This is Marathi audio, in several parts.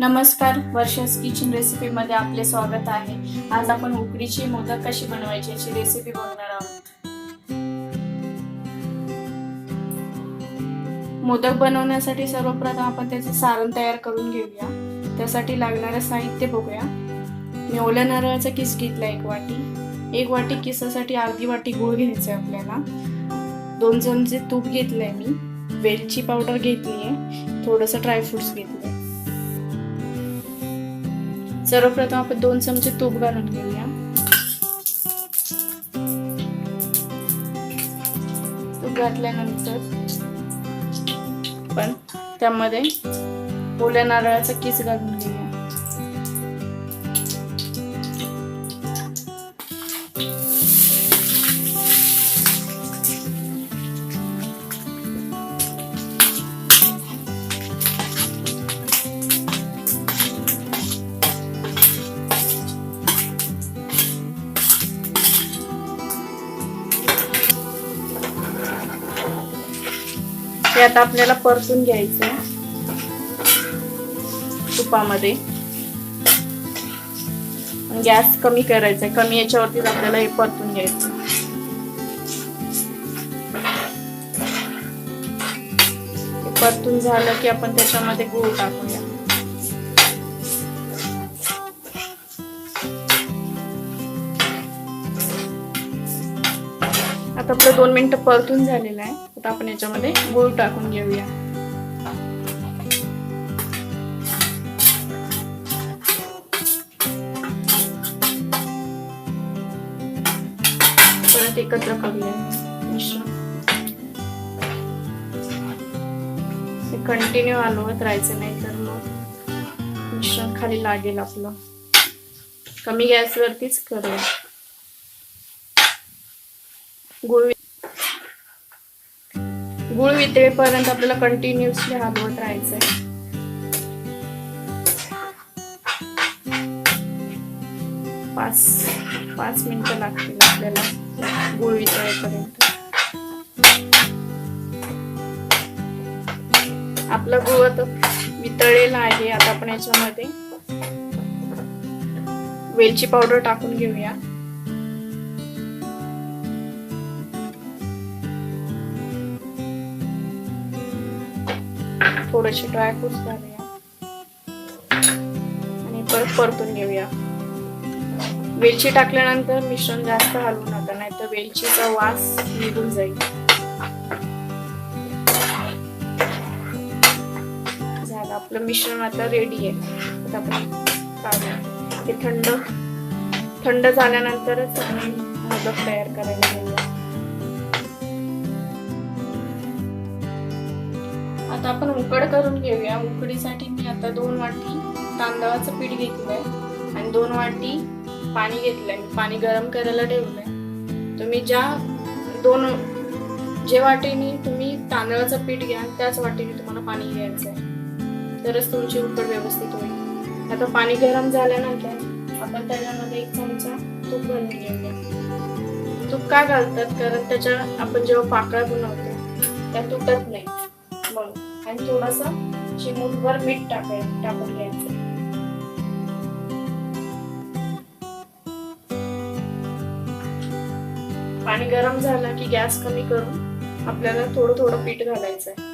नमस्कार वर्षस किचन रेसिपीमध्ये आपले स्वागत आहे. आज आपण उकडीची मोदक कशी बनवायची याची रेसिपी बघणार आहोत. मोदक बनवण्यासाठी सर्वप्रथम आपण त्याचे सारण तयार करून घेऊया. त्यासाठी लागणारं साहित्य बघूया. मी ओल्या नारळाचा किस घेतला एक वाटी. एक वाटी किसासाठी अर्धी वाटी गूळ घ्यायचा आहे आपल्याला. दोन चमचे तूप घेतलंय मी. वेलची पावडर घेतली आहे थोडंसं ड्रायफ्रुट्स घेतले सर्वप्रथम आपण दोन चमचे तूप घालून घेऊया. तूप घातल्यानंतर पण त्यामध्ये ओल्या नारळाचा किस घालून हे आता आपल्याला परतून घ्यायचं आहे. तुपामध्ये. गॅस कमी करायचा आहे. कमी याच्यावरतीच आपल्याला हे परतून घ्यायचं परतून झालं की आपण त्याच्यामध्ये गूळ टाकूया. आता आपलं दोन मिनटं परतून झालेलं आहे. आता आपण याच्यामध्ये गूळ टाकून घेऊया. परत एकत्र करूया. मिश्रण. कंटिन्यू हलवत राहायचं नाही तर मग मिश्रण खाली लागेल आपलं. कमी गॅसवरतीच करूया. गुळ गुळ वितळेपर्यंत आपल्याला कंटिन्युअसली हलवत राहायचंय. पाच पाच मिनिटं लागतील आपल्याला गुळ वितळेपर्यंत. आपलं गुळ आता वितळलेला आहे आता आपण याच्यामध्ये वेलची पावडर टाकून घेऊया. थोडेसे ड्रायफ्रुट्स घालूया. आणि परत परतून घेऊया. वेलची टाकल्यानंतर मिश्रण जास्त हलवू नका नाही तर वेलचीचा वास निघून जाईल. झालं आपलं मिश्रण आता रेडी आहे. आता आपण काढूया. ते थंड थंड झाल्यानंतरच आम्ही मोदक तयार करायला आता आपण उकड करून घेऊया. उकडीसाठी मी आता दोन वाटी तांदळाचं पीठ घेतलंय आणि दोन वाटी पाणी घेतलंय. आहे पाणी गरम करायला ठेवलंय. तुम्ही ज्या दोन जे वाटेने तुम्ही तांदळाचं पीठ घ्या त्याच वाटेने तुम्हाला पाणी घ्यायचं आहे तरच तुमची उकड व्यवस्थित होईल. आता पाणी गरम झाल्यानंतर आपण त्याच्यामध्ये एक चमचा तूप घालून घेऊया. तूप का घालतात? कारण त्याच्या आपण जेव्हा पाकळ्या बनवतो त्या तुटत नाही. आणि थोडस चिमूटभर मीठ टाकाय टाकून घ्यायचं. पाणी गरम झालं की गॅस कमी करून आपल्याला थोडं थोडं पीठ घालायचं आहे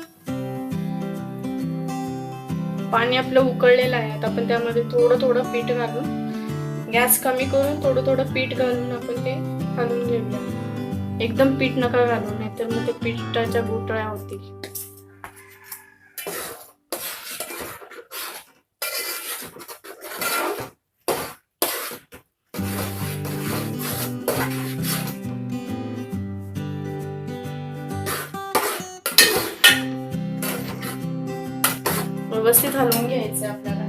पाणी आपलं उकळलेलं आहे आता आपण त्यामध्ये थोडं थोडं पीठ घालून गॅस कमी करून थोडं थोडं पीठ घालून आपण ते घालून घेऊया. एकदम पीठ नका घालू नाही तर मग ते पिठाच्या गुटळ्या होतील. व्यवस्थित हलवून घ्यायचं आपल्याला.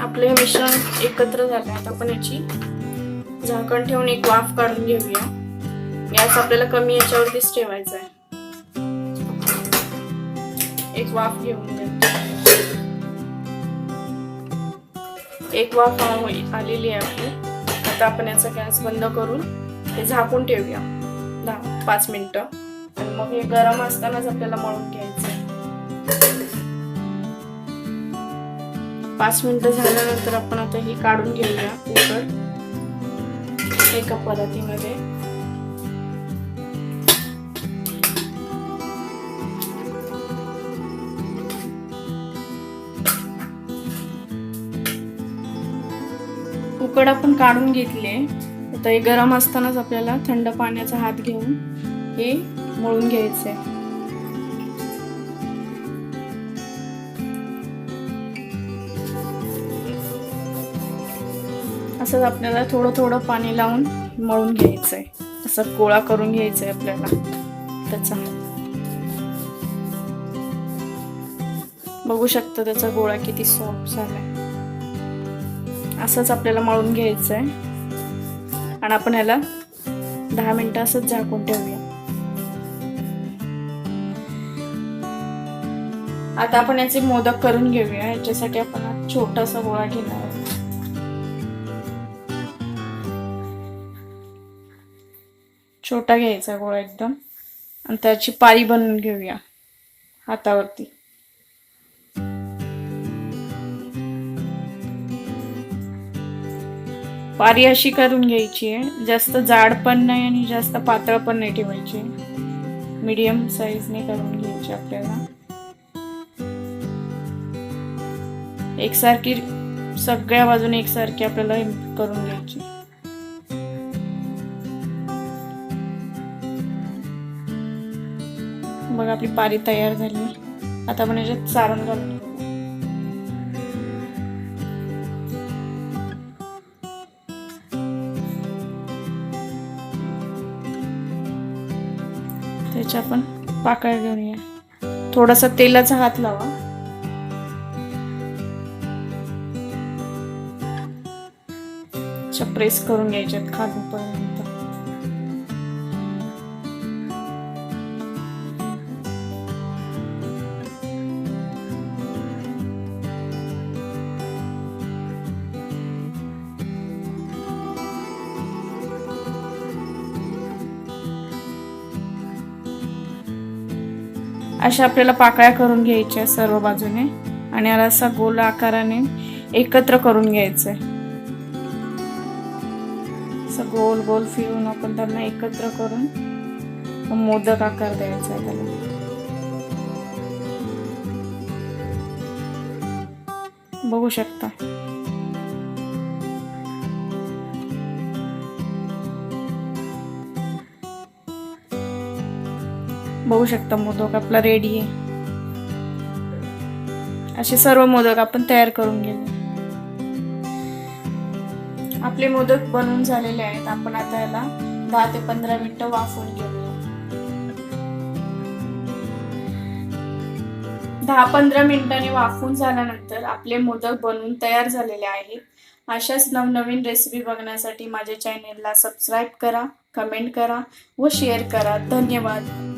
आपले मिश्रण एकत्र झाले. आता आपण याची झाकण ठेवून एक वाफ काढून घेऊया. गॅस आपल्याला कमी याच्यावरतीच ठेवायचा आहे. एक वाफ घेऊन घ्या एक वाफ आलेली आहे आपली. आता आपण याचा गॅस बंद करून हे झाकून ठेवूया. दहा पाच मिनिटं. आणि मग हे गरम असतानाच आपल्याला मळून घ्यायचं पाच मिनिटं झाल्यानंतर आपण आता ही काढून घेऊया कुकर. एका परातीमध्ये उकड आपण काढून घेतले. आता हे गरम असतानाच आपल्याला थंड पाण्याचा हात घेऊन हे मळून घ्यायचंय. असंच आपल्याला थोडं थोडं पाणी लावून मळून घ्यायचंय. असं गोळा करून घ्यायचंय आपल्याला. त्याचा बघू शकता त्याचा गोळा किती सॉफ्ट झालाय. असंच आपल्याला मळून घ्यायचं आहे आणि आपण ह्याला दहा मिनटं असंच झाकून ठेवूया. आता आपण याचे मोदक करून घेऊया. याच्यासाठी आपण छोटासा गोळा घेणार आहोत. छोटा घ्यायचा गोळा एकदम. आणि त्याची पारी बनवून घेऊया हातावरती. पारी अशी करून घ्यायची आहे. जास्त जाड पण नाही आणि जास्त पातळ पण नाही ठेवायची. मीडियम साईजने करून घ्यायची आपल्याला. एकसारखी सगळ्या बाजूने एकसारखी आपल्याला करून घ्यायची. बघा आपली पारी तयार झाली. आता आपण याच्यात सारण घालून त्याच्या आपण पाकळ्या घेऊन या. थोडासा तेलाचा हात लावा. प्रेस करून घ्यायच्यात खालूपर्यंत अशा आपल्याला पाकळ्या करून घ्यायच्या सर्व बाजूने. आणि याला असा गोल आकाराने एकत्र करून घ्यायचंय. असं गोल गोल फिरून आपण त्यांना एकत्र करून मोदक आकार द्यायचा आहे त्याला. बघू शकता. बघू शकता मोदक आपला रेडी आहे. असे सर्व मोदक आपण तयार करून घेऊ. आपले मोदक बनवून झालेले आहेत. आपण आता याला दहा ते पंधरा मिनिटं वाफवून घेऊया. दहा पंधरा मिनिटांनी वाफून झाल्यानंतर आपले मोदक बनवून तयार झालेले आहेत. अशाच नवनवीन रेसिपी बघण्यासाठी माझ्या चॅनेलला सबस्क्राईब करा कमेंट करा व शेअर करा. धन्यवाद.